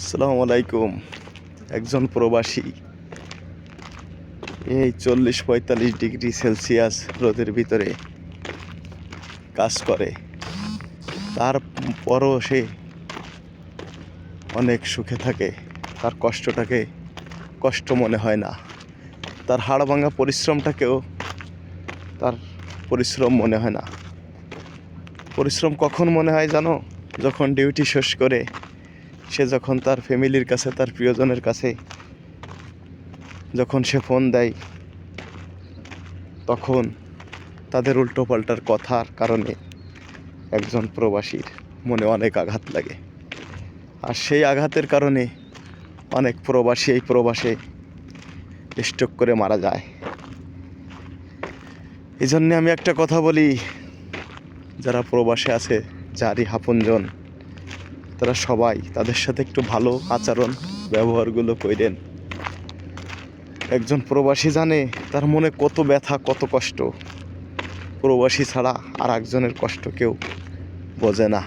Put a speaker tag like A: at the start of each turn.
A: আসসালামু আলাইকুম। একজন প্রবাসী। এই চল্লিশ পঁয়তাল্লিশ ডিগ্রি সেলসিয়াস রোদের ভিতরে কাজ করে। তারপরও সে অনেক সুখে থাকে। তার কষ্টটাকে কষ্ট মনে হয় না। তার হাড় ভাঙা পরিশ্রমটাকেও তার পরিশ্রম মনে হয় না। পরিশ্রম কখন মনে হয় জানো? যখন ডিউটি শেষ করে সে যখন তার ফ্যামিলির কাছে, তার প্রিয়জনের কাছে যখন সে ফোন দেয়, তখন তাদের উল্টো পাল্টার কথার কারণে একজন প্রবাসীর মনে অনেক আঘাত লাগে। আর সেই আঘাতের কারণে অনেক প্রবাসী এই প্রবাসে স্ট্রোক করে মারা যায়। এই জন্যে আমি একটা কথা বলি, যারা প্রবাসে আছে, যারই আপনজন তারা সবাই তাদের সাথে একটু ভালো আচরণ ব্যবহারগুলো কইরেন। একজন প্রবাসী জানে তার মনে কত ব্যথা, কত কষ্ট। প্রবাসী ছাড়া আর একজনের কষ্ট কেউ বোঝে না।